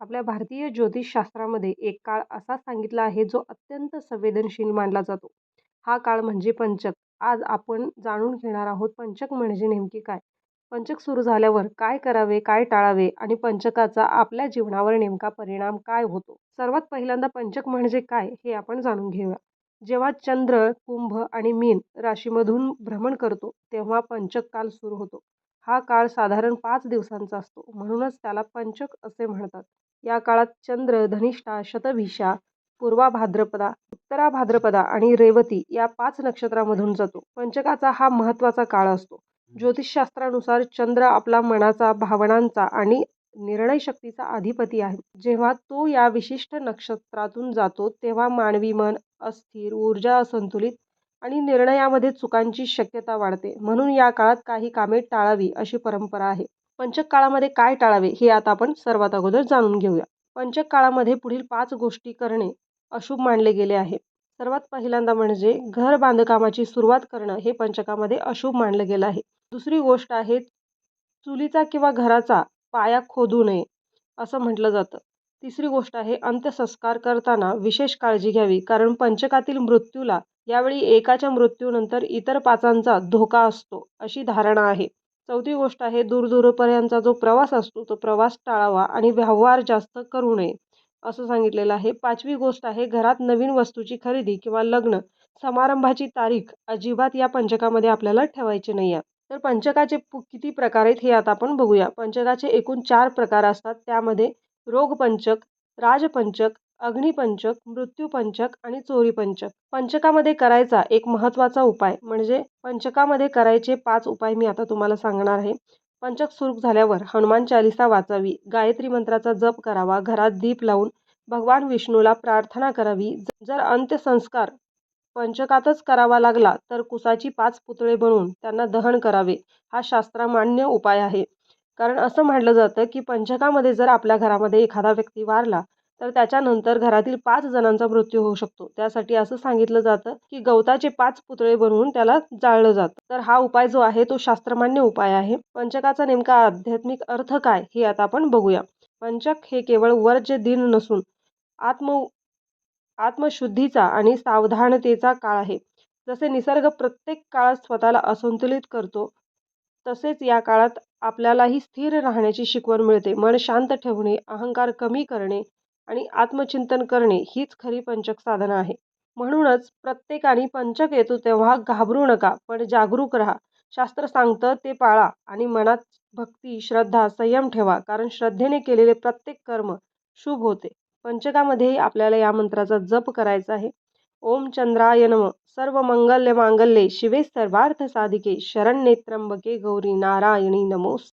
आपल्या भारतीय ज्योतिषशास्त्रामध्ये एक काळ असा सांगितला आहे जो अत्यंत संवेदनशील मानला जातो. हा काळ म्हणजे पंचक. आज आपण जाणून घेणार आहोत पंचक म्हणजे नेमके काय, पंचक सुरू झाल्यावर काय करावे, काय टाळावे आणि पंचकाचा आपल्या जीवनावर नेमका परिणाम काय होतो. सर्वात पहिल्यांदा पंचक म्हणजे काय हे आपण जाणून घेऊया. जेव्हा चंद्र कुंभ आणि मीन राशीमधून भ्रमण करतो तेव्हा पंचक काल सुरू होतो. हा काळ साधारण पाच दिवसांचा असतो. म्हणूनच त्याला पंचक असे म्हणतात. या काळात चंद्र धनिष्ठा, शतभिषा, पूर्वा भाद्रपदा, उत्तरा भाद्रपदा आणि रेवती या पाच नक्षत्रामधून जातो. पंचकाचा हा महत्त्वाचा काळ असतो. ज्योतिषशास्त्रानुसार चंद्र आपला मनाचा, भावनांचा आणि निर्णयशक्तीचा अधिपती आहे. जेव्हा तो या विशिष्ट नक्षत्रातून जातो तेव्हा मानवी मन अस्थिर, ऊर्जा असंतुलित आणि निर्णयामध्ये चुकांची शक्यता वाढते. म्हणून या काळात काही कामे टाळावी अशी परंपरा आहे. पंचक काळामध्ये काय टाळावे हे आता आपण सर्वात अगोदर जाणून घेऊया. पंचक काळामध्ये पुढील पाच गोष्टी करणे अशुभ मानले गेले आहे. सर्वात पहिल्यांदा म्हणजे घर बांधकामाची सुरुवात करणं हे पंचकामध्ये अशुभ मानलं गेलं आहे. दुसरी गोष्ट आहे चुलीचा किंवा घराचा पाया खोदू नये असं म्हटलं जातं. तिसरी गोष्ट आहे अंत्यसंस्कार करताना विशेष काळजी घ्यावी कारण पंचकातील मृत्यूला यावेळी एकाच्या मृत्यूनंतर इतर पाचांचा धोका असतो अशी धारणा आहे. चौथी गोष्ट आहे दूरदूरपर्यंतचा जो प्रवास असतो तो प्रवास टाळावा आणि व्यवहार जास्त करू नये असं सांगितलेलं आहे. पाचवी गोष्ट आहे घरात नवीन वस्तूची खरेदी किंवा लग्न समारंभाची तारीख अजिबात या पंचकामध्ये आपल्याला ठेवायची नाही आहे. तर पंचकाचे किती प्रकार आहेत हे आता आपण बघूया. पंचकाचे एकूण चार प्रकार असतात. त्यामध्ये रोगपंचक, राजपंचक, अग्निपंचक, मृत्यूपंचक आणि चोरीपंचक. पंचकामध्ये करायचा एक महत्त्वाचा उपाय म्हणजे पंचकामध्ये करायचे पाच उपाय मी आता तुम्हाला सांगणार आहे. पंचक सुरू झाल्यावर हनुमान चालिसा वाचावी, गायत्री मंत्राचा जप करावा, घरात दीप लावून भगवान विष्णूला प्रार्थना करावी. जर अंत्यसंस्कार पंचकातच करावा लागला तर कुसाची पाच पुतळे बनवून त्यांना दहन करावे. हा शास्त्रामान्य उपाय आहे. कारण असं म्हटलं जातं की पंचकामध्ये जर आपल्या घरामध्ये एखादा व्यक्ती वारला तर त्याच्यानंतर घरातील पाच जणांचा मृत्यू होऊ शकतो. त्यासाठी असं सांगितलं जातं की गवताचे पाच पुतळे बनवून त्याला जाळलं जातं. तर हा उपाय जो आहे तो शास्त्रमान्य उपाय आहे. पंचकाचा नेमका आध्यात्मिक अर्थ काय हे आता आपण बघूया. पंचक हे केवळ वर्ज्य दिन नसून आत्म आत्मशुद्धीचा आणि सावधानतेचा काळ आहे. जसे निसर्ग प्रत्येक काळात स्वतःला असंतुलित करतो तसेच या काळात आपल्यालाही स्थिर राहण्याची शिकवण मिळते. मन शांत ठेवणे, अहंकार कमी करणे आणि आत्मचिंतन करणे हीच खरी पंचक साधना आहे. म्हणूनच प्रत्येकाने पंचक येतो तेव्हा घाबरू नका पण जागरूक राहा. शास्त्र सांगतं ते पाळा आणि मनात भक्ती, श्रद्धा, संयम ठेवा कारण श्रद्धेने केलेले प्रत्येक कर्म शुभ होते. पंचकामध्येही आपल्याला या मंत्राचा जप करायचा आहे. ओम चंद्राय मंगल्य मांगल्य शिवे सर्वार्थसाधिके शरण नेत्रंबके गौरी नारायणी नमोस्त